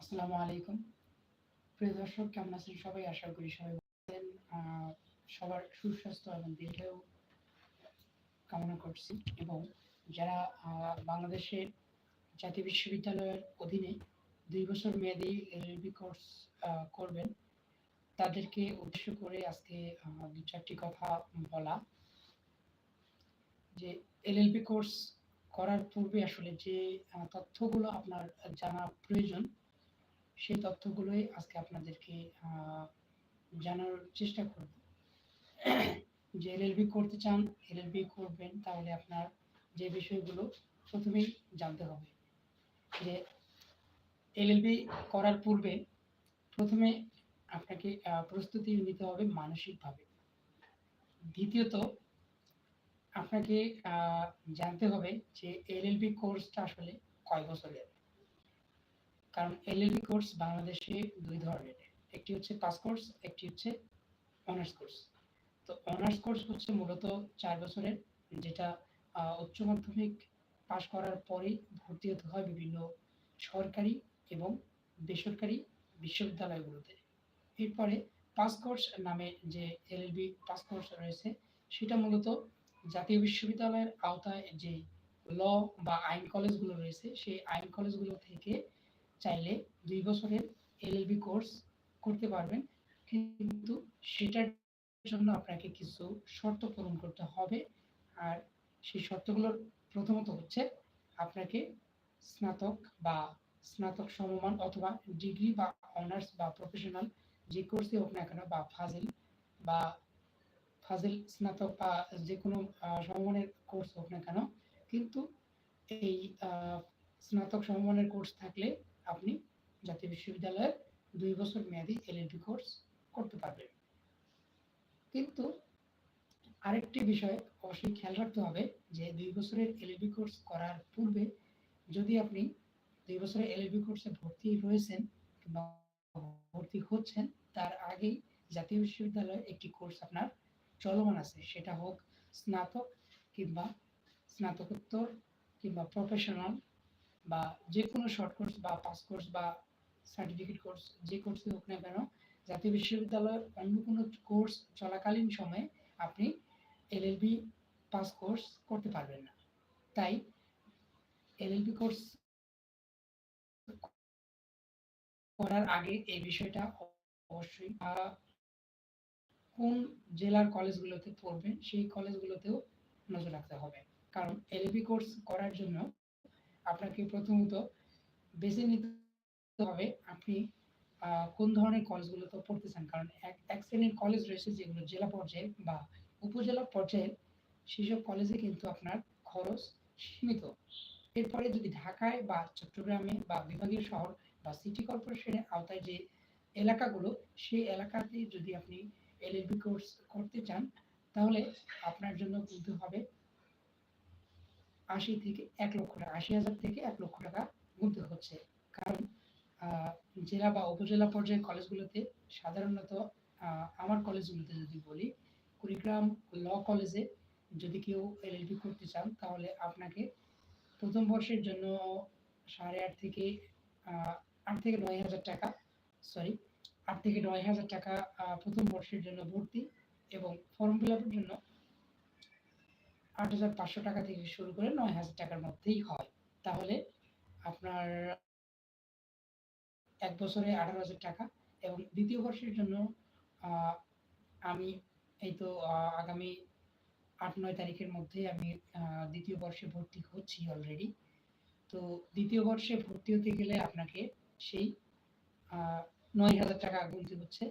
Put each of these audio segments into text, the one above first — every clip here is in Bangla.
আসসালামু আলাইকুম। প্রিয় দর্শক, কেমন আছেন সবাই? আশা করি সবাই ভালো আছেন। সবার সুস্বাস্থ্য এবং দীর্ঘায়ু কামনা করছি এবং যারা বাংলাদেশের জাতীয় বিশ্ববিদ্যালয়ের অধীনে দুই বছর মেয়াদী এলএলবি কোর্স করবেন, তাদেরকে উদ্দেশ্য করে আজকে দু চারটি কথা বলা। যে এলএলবি কোর্স করার পূর্বে আসলে যে তথ্যগুলো আপনার জানা প্রয়োজন সেই তথ্যগুলোই আজকে আপনাদেরকে জানার চেষ্টা করব। যে এলএলবি করতে চান, এলএলবি করবেন, তাহলে আপনার যে বিষয়গুলো প্রথমেই জানতে হবে। যে এলএলবি করার পূর্বে প্রথমে আপনাকে প্রস্তুতি নিতে হবে মানসিকভাবে। দ্বিতীয়ত, আপনাকে জানতে হবে যে এল এলএলবি কোর্সটা আসলে কয় বছরের? কারণ এলএলবি কোর্স বাংলাদেশে দুই ধরনের। একটি হচ্ছে পাস কোর্স একটি হচ্ছে অনার্স কোর্স তো অনার্স কোর্স হচ্ছে মূলত চার বছরের, যেটা উচ্চ মাধ্যমিক পাশ করার পরে ভর্তি হতে হয় বিভিন্ন সরকারি এবং বেসরকারি বিশ্ববিদ্যালয়গুলোতে। এরপরে পাস কোর্স নামে যে এলএলবি পাস কোর্স রয়েছে, সেটা মূলত জাতীয় বিশ্ববিদ্যালয়ের আওতায় যে ল বা আইন কলেজগুলো রয়েছে, সেই আইন কলেজগুলো থেকে চাইলে দুই বছরের এলএলবি কোর্স করতে পারবেন। কিন্তু সেটার জন্য আপনাকে কিছু শর্ত পূরণ করতে হবে। আর সেই শর্তগুলোর প্রথমত হচ্ছে আপনাকে স্নাতক বা স্নাতক সমমান অথবা ডিগ্রি বা অনার্স বা প্রফেশনাল যে কোর্সে হোক না কেন বা ফাজিল বা ফাজিল স্নাতক বা যে কোনো সমমানের কোর্স হোক না কেন। কিন্তু এই স্নাতক সমমানের কোর্স থাকলে আপনি জাতীয় বিশ্ববিদ্যালয়ের দুই বছর মেয়াদী এলএলবি কোর্স করতে পারবেন। কিন্তু আরেকটি বিষয় অবশ্যই খেয়াল রাখতে হবে যে দুই বছরের এলএলবি কোর্স করার পূর্বে যদি আপনি দুই বছরের এলএলবি কোর্সে ভর্তি রয়েছেন কিংবা ভর্তি হচ্ছেন, তার আগেই জাতীয় বিশ্ববিদ্যালয়ে একটি কোর্স আপনার চলমান আছে। সেটা হোক স্নাতক কিংবা স্নাতকোত্তর কিংবা প্রফেশনাল বা যে কোনো শর্ট কোর্স বা পাস কোর্স বা সার্টিফিকেট কোর্স যে কোর্সই হোক না কেন, জাতীয় বিশ্ববিদ্যালয়ের অন্য কোনো কোর্স চলাকালীন সময়ে আপনি এলএলবি পাস কোর্স করতে পারবেন না। তাই এলএলবি কোর্স করার আগে এই বিষয়টা অবশ্যই কোন জেলার কলেজগুলোতে পড়বেন, সেই কলেজগুলোতেও নজর রাখতে হবে। কারণ এলএলবি কোর্স করার জন্য আপনাকে প্রথমত বেছে নিতে হবে আপনি কোন ধরনের কলেজগুলোতে পড়তে চান কারণ এক এক শ্রেণির কলেজ রয়েছে যেগুলো জেলা পর্যায়ে বা উপজেলা পর্যায়ে সেসব কলেজে কিন্তু আপনার খরচ সীমিত। এরপরে যদি ঢাকায় বা চট্টগ্রামে বা বিভাগীয় শহর বা সিটি কর্পোরেশনের আওতায় যে এলাকাগুলো, সেই এলাকাতে যদি আপনি এলএলবি কোর্স করতে চান, তাহলে আপনার জন্য কিন্তু হবে আশি থেকে এক লক্ষ টাকা, আশি হাজার থেকে এক লক্ষ টাকা গুনতে হচ্ছে। কারণ জেলা বা উপজেলা পর্যায়ের কলেজগুলোতে সাধারণত আমার কলেজগুলোতে যদি বলি, কুড়িগ্রাম ল কলেজে যদি কেউ এলএলবি করতে চান, তাহলে আপনাকে প্রথম বর্ষের জন্য সাড়ে আট থেকে আট থেকে নয় হাজার টাকা সরি আট থেকে নয় হাজার টাকা প্রথম বর্ষের জন্য ভর্তি এবং ফর্ম ফিল আপের জন্য আট হাজার পাঁচশো টাকা থেকে শুরু করে নয় হাজার টাকার মধ্যেই হয়। তাহলে আপনার এক বছরে আঠারো হাজার টাকা এবং দ্বিতীয় বর্ষের জন্য আমি এই তো আগামী আট নয় তারিখের মধ্যে আমি দ্বিতীয় বর্ষে ভর্তি হচ্ছি অলরেডি তো দ্বিতীয় বর্ষে ভর্তি হতে গেলে আপনাকে সেই নয় হাজার টাকা গুনতে হচ্ছে।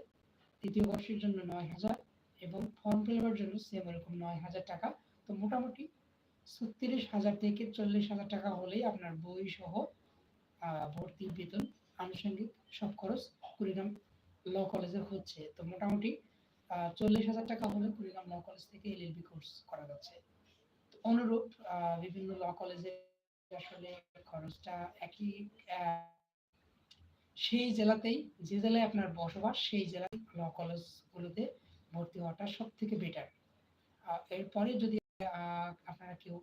তৃতীয় বর্ষের জন্য নয় হাজার এবং ফর্ম ফিল জন্য সেম এরকম নয় হাজার টাকা তো মোটামুটি ছত্রিশ হাজার থেকে চল্লিশ হাজার টাকা হলেই আপনার বই সহ আহ, ভর্তি বেতন আনুষঙ্গিক সব খরচ কুড়িগ্রাম ল কলেজে হচ্ছে। তো মোটামুটি চল্লিশ হাজার টাকা হলে কুড়িগ্রাম ল কলেজ থেকে এলএলবি কোর্স করা যাচ্ছে। অনুরূপ বিভিন্ন ল কলেজে আসলে খরচটা একই সেই জেলাতেই যে জেলায় আপনার বসবাস সেই জেলায় ল কলেজগুলোতে ভর্তি হওয়াটা সব থেকে বেটার এরপরে যদি আপনারা কেউ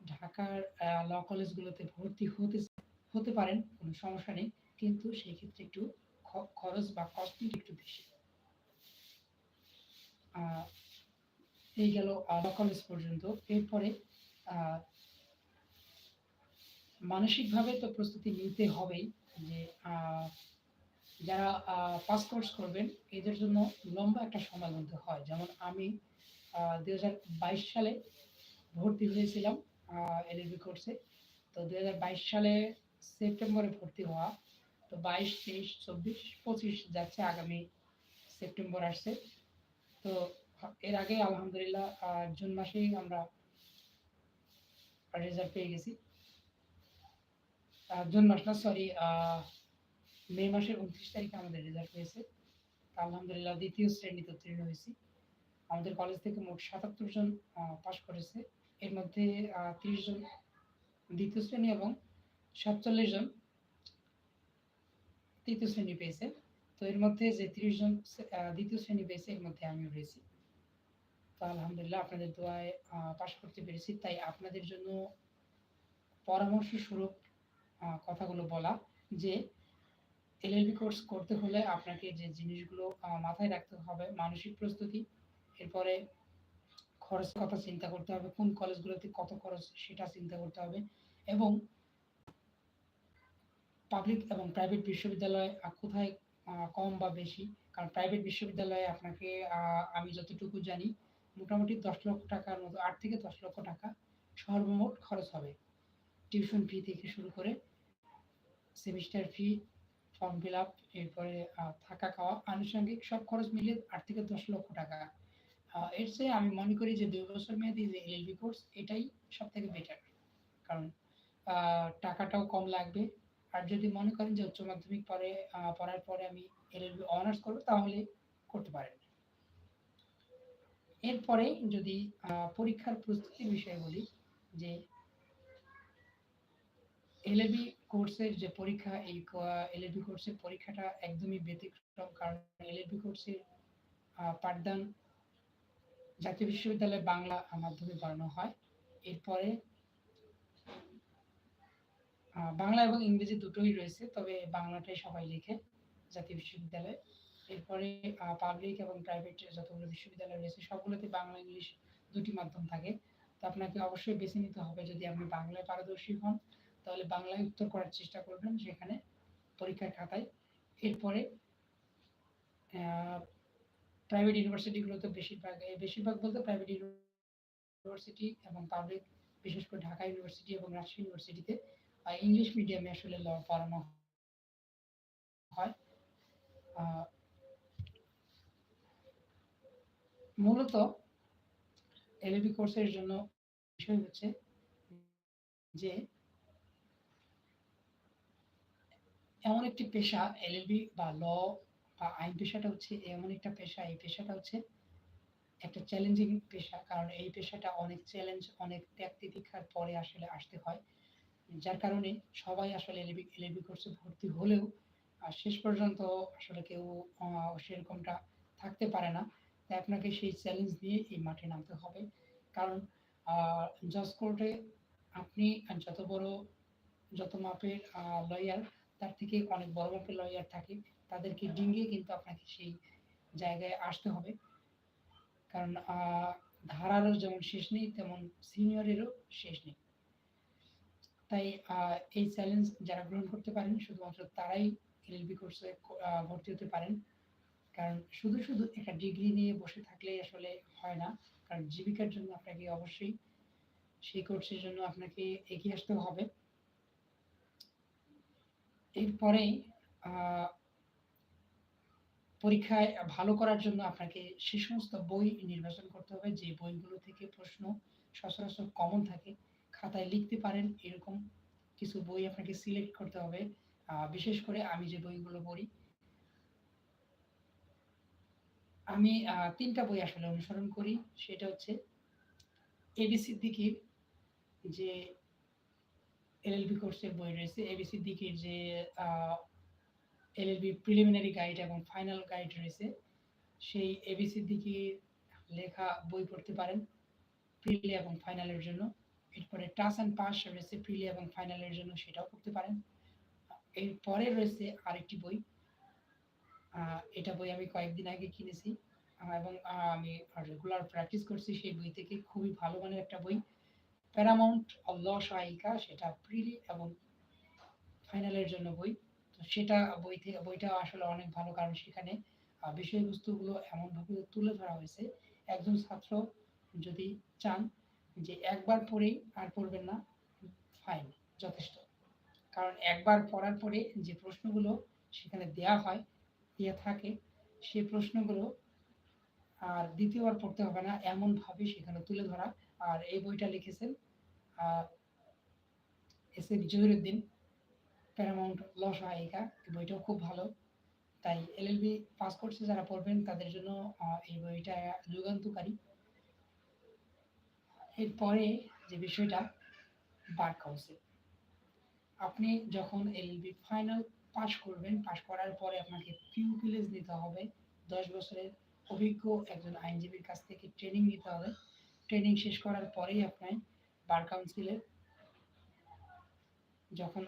ঢাকার ল কলেজগুলোতে ভর্তি হতে হতে পারেন, কোনো সমস্যা নেই। কিন্তু সেই ক্ষেত্রে একটু খরচ বা কস্টিং একটু বেশি। এই গেল কলেজ পর্যন্ত। এরপরে মানসিকভাবে তো প্রস্তুতি নিতে হবেই যে যারা পাস কোর্স করবেন, এদের জন্য লম্বা একটা সময় গুনতে হয়। যেমন আমি দুই হাজার বাইশ সালে ভর্তি হয়েছিলাম এলএলবি কোর্সে তো দুই হাজার বাইশ সালে সেপ্টেম্বরে ভর্তি হওয়া, তো বাইশ, তেইশ, চব্বিশ, পঁচিশ যাচ্ছে আগামী সেপ্টেম্বর আসছে। তো এর আগে আলহামদুলিল্লাহ জুন মাসেই আমরা রেজাল্ট পেয়ে গেছি। জুন মাস না সরি মে মাসের উনত্রিশ তারিখে আমাদের রেজাল্ট হয়েছে। আলহামদুলিল্লাহ দ্বিতীয় শ্রেণীতে উত্তীর্ণ হয়েছি। আমাদের কলেজ থেকে মোট সাতাত্তর জন পাশ করেছে। এর মধ্যে তিরিশ জন দ্বিতীয় শ্রেণি এবং সাতচল্লিশ জন তৃতীয় শ্রেণি পেয়েছে। তো এর মধ্যে যে তিরিশ জন দ্বিতীয় শ্রেণি পেয়েছে, এর মধ্যে আমিও রয়েছি। তো আলহামদুলিল্লাহ আপনাদের দোয়ায় পাশ করতে পেরেছি। তাই আপনাদের জন্য পরামর্শ স্বরূপ কথাগুলো বলা যে এলএলবি কোর্স করতে হলে আপনাকে যে জিনিসগুলো মাথায় রাখতে হবে, মানসিক প্রস্তুতি এরপরে খরচের কথা চিন্তা করতে হবে, কোন কলেজগুলোতে কত খরচ সেটা চিন্তা করতে হবে এবং পাবলিক এবং প্রাইভেট বিশ্ববিদ্যালয় কোথায় কম বা বেশি? কারণ প্রাইভেট বিশ্ববিদ্যালয়ে আপনাকে আমি যতটুকু জানি, মোটামুটি দশ লক্ষ টাকার মতো, আট থেকে দশ লক্ষ টাকা সর্বমোট খরচ হবে। টিউশন ফি থেকে শুরু করে semester fee form fill up এরপরে থাকা খাওয়া, আনুষঙ্গিক সব খরচ মিলিয়ে আট থেকে দশ লক্ষ টাকা। এর চেয়ে আমি মনে করি যে দুই বছর মেয়াদি যে এলএলবি কোর্স এটাই সব থেকে বেটার কারণ টাকাটাও কম লাগবে। আর যদি মনে করেন যে উচ্চ মাধ্যমিক পরে পড়ার পরে আমি এলএলবি অনার্স করব, তাহলে করতে পারেন। এরপরে যদি পরীক্ষার প্রস্তুতির বিষয়ে বলি, যে এলএলবি কোর্সের যে পরীক্ষা, এই এলএলবি কোর্সের পরীক্ষাটা একদমই ব্যতিক্রম। কারণ এলএলবি কোর্সের পাঠদান জাতীয় বিশ্ববিদ্যালয়ে বাংলা মাধ্যমে পড়ানো হয়। এরপরে আহ, বাংলা এবং ইংরেজি দুটোই রয়েছে তবে বাংলাটাই সবাই লেখে জাতীয় বিশ্ববিদ্যালয়ে। এরপরে পাবলিক এবং প্রাইভেট যতগুলো বিশ্ববিদ্যালয় রয়েছে সবগুলোতে বাংলা ইংলিশ দুটি মাধ্যম থাকে। তো আপনাকে অবশ্যই বেছে নিতে হবে যদি আপনি বাংলায় পারদর্শী হন তাহলে বাংলায় উত্তর করার চেষ্টা করবেন সেখানে পরীক্ষার খাতায়। এরপরে প্রাইভেট ইউনিভার্সিটিগুলোতে বেশিরভাগ বেশিরভাগ বলতে প্রাইভেট ইউনিভার্সিটি এবং পাবলিক বিশেষ করে ঢাকা ইউনিভার্সিটি এবং রাজশাহী ইউনিভার্সিটিতে ইংলিশ মিডিয়ামে আসলে ল পড়ানো হয়। মূলত এলএবি কোর্সের জন্য বিষয় হচ্ছে যে, এমন একটি পেশা এলএলবি বা ল আইন পেশাটা হচ্ছে এমন একটা পেশা, এই পেশাটা হচ্ছে একটা চ্যালেঞ্জিং পেশা। কারণ এই পেশাটা অনেক চ্যালেঞ্জ অনেক ত্যাগ তিতিক্ষার পরে আসলে আসতে হয়। যার কারণে সবাই আসলে এলএলবি এলএলবি কোর্সে ভর্তি হলেও শেষ পর্যন্ত আসলে কেউ সেরকমটা থাকতে পারে না। তাই আপনাকে সেই চ্যালেঞ্জ নিয়ে এই মাঠে নামতে হবে। কারণ জজ কোর্টে আপনি যত বড়, যত মাপের লয়ার তার থেকে অনেক বড় মাপের লয়ার থাকে। তাদেরকে ডিঙ্গিয়ে কিন্তু আপনাকে সেই জায়গায় আসতে হবে। কারণ ধারারও যেমন শেষ নেই তেমন সিনিয়রেরও শেষ নেই। তাই এই চ্যালেঞ্জ যারা গ্রহণ করতে পারেন শুধুমাত্র তারাই এলএলবি কোর্সে ভর্তি হতে পারেন। কারণ শুধু শুধু একটা ডিগ্রি নিয়ে বসে থাকলেই আসলে হয় না। কারণ জীবিকার জন্য আপনাকে অবশ্যই সেই কোর্সের জন্য আপনাকে এগিয়ে আসতে হবে। এরপরেই আহ, পরীক্ষায় ভালো করার জন্য আপনাকে সে সমস্ত বই নির্বাচন করতে হবে। যে বইগুলো থেকে প্রশ্ন সচরাচর কমন থাকে, খাতায় লিখতে পারেন, এরকম কিছু বই আপনাকে সিলেক্ট করতে হবে। বিশেষ করে আমি যে বইগুলো পড়ি, আমি তিনটা বই আসলে অনুসরণ করি। সেটা হচ্ছে এবি সিদ্দিকির যে এলএলবি কোর্সের বই রয়েছে এবি সিদ্দিকির যে এলএলবি প্রিলিমিনারি গাইড এবং ফাইনাল গাইড রয়েছে। সেই এবি সিদ্দিকির লেখা বই পড়তে পারেন প্রিলি এবং ফাইনালের জন্য। এরপরে টাস অ্যান্ড পাস রয়েছে প্রিলি এবং ফাইনালের জন্য সেটাও পড়তে পারেন। এরপরে রয়েছে আরেকটি বই। এটা বই আমি কয়েকদিন আগে কিনেছি। এবং আমি রেগুলার প্র্যাকটিস করছি। সেই বই থেকে খুবই ভালো মানের একটা বই। প্যারামাউন্ট ল সহায়িকা সেটা প্রিলি এবং ফাইনালের জন্য বই। তো সেটা বই থেকে, বইটা আসলে অনেক ভালো কারণ সেখানে বিষয়বস্তুগুলো এমনভাবে তুলে ধরা হয়েছে। একজন ছাত্র যদি চান যে একবার পড়েই আর পড়বেন না, ফাইন, যথেষ্ট। কারণ একবার পড়ার পরে যে প্রশ্নগুলো সেখানে দেয়া হয়, দিয়ে থাকে সেই প্রশ্নগুলো আর দ্বিতীয়বার পড়তে হবে না, এমনভাবে সেখানে তুলে ধরা। আর এই বইটা লিখেছেন S F Zahiruddin paramount law সহায়িকা এই বইটাও খুব ভালো। তাই এলএলবি পাস কোর্সে যারা পড়বেন তাদের জন্য এই বইটা যুগান্তকারী। এরপরে যে বিষয়টা বার কাউন্সিল আপনি যখন এলএলবি ফাইনাল পাশ করবেন পাশ করার পরে আপনাকে পিউপিলেজ নিতে হবে। দশ বছরের অভিজ্ঞ একজন আইনজীবীর কাছ থেকে ট্রেনিং নিতে হবে। ট্রেনিং শেষ করার পরেই আপনি বার কাউন্সিলের যখন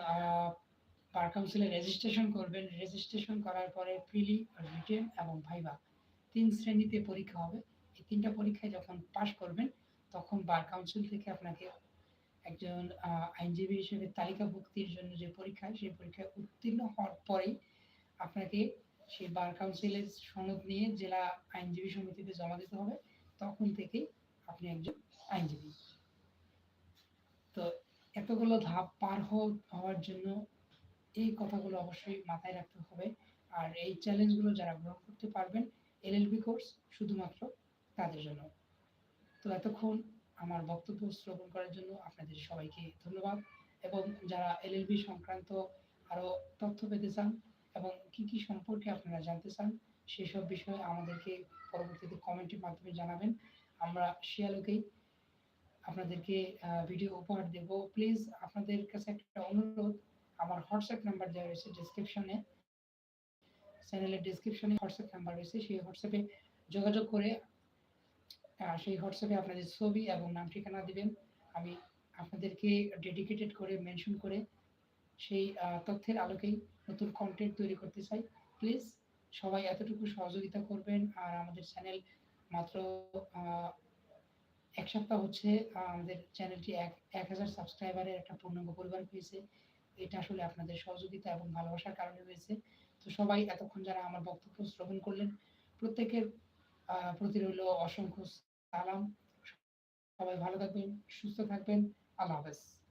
বার কাউন্সিলে রেজিস্ট্রেশন করবেন। রেজিস্ট্রেশন করার পরে প্রিলি রিটেন এবং ভাইবা তিন শ্রেণীতে পরীক্ষা হবে। এই তিনটা পরীক্ষায় যখন পাশ করবেন, তখন বার কাউন্সিল থেকে আপনাকে একজন আইনজীবী হিসেবে তালিকাভুক্তির জন্য যে পরীক্ষা সেই পরীক্ষায় উত্তীর্ণ হওয়ার পরেই আপনাকে সেই বার কাউন্সিলের সনদ নিয়ে জেলা আইনজীবী সমিতিতে জমা দিতে হবে। তখন থেকেই আপনি একজন আইনজীবী। তো এতগুলো ধাপ পার হওয়ার জন্য এই কথাগুলো অবশ্যই মাথায় রাখতে হবে। আর এই চ্যালেঞ্জগুলো যারা গ্রহণ করতে পারবেন এলএলবি কোর্স শুধুমাত্র তাদের জন্য। তো এতক্ষণ আমার বক্তব্য শ্রবণ করার জন্য আপনাদের সবাইকে ধন্যবাদ। এবং যারা এলএলবি সংক্রান্ত আরও তথ্য পেতে চান এবং কি কি সম্পর্কে আপনারা জানতে চান, সেসব বিষয়ে আমাদেরকে পরবর্তীতে কমেন্টের মাধ্যমে জানাবেন। আমরা সে আলোকেই আপনাদেরকে ভিডিও উপহার দেব। প্লিজ আপনাদের কাছে একটা অনুরোধ আমার হোয়াটসঅ্যাপ নাম্বার দেওয়া রয়েছে ডিসক্রিপশনে চ্যানেলের ডিসক্রিপশনে হোয়াটসঅ্যাপ নাম্বার রয়েছে, সেই হোয়াটসঅ্যাপে যোগাযোগ করে সেই হোয়াটসঅ্যাপে আপনাদের ছবি এবং নাম ঠিকানা দিবেন। আমি আপনাদেরকে ডেডিকেটেড করে মেনশন করে সেই তথ্যের আলোকেই নতুন কন্টেন্ট তৈরি করতে চাই। প্লিজ সবাই এতটুকু সহযোগিতা করবেন আর আমাদের চ্যানেল মাত্র এক সপ্তাহ হচ্ছে আমাদের চ্যানেলটি এক এক হাজার সাবস্ক্রাইবারের একটা পূর্ণাঙ্গ পরিবার পেয়েছে। এটা আসলে আপনাদের সহযোগিতা এবং ভালোবাসার কারণে হয়েছে। তো সবাই এতক্ষণ যারা আমার বক্তব্য শ্রবণ করলেন, প্রত্যেকের প্রতি রইল অসংখ্য সালাম। সবাই ভালো থাকবেন, সুস্থ থাকবেন। আল্লাহ হাফেজ।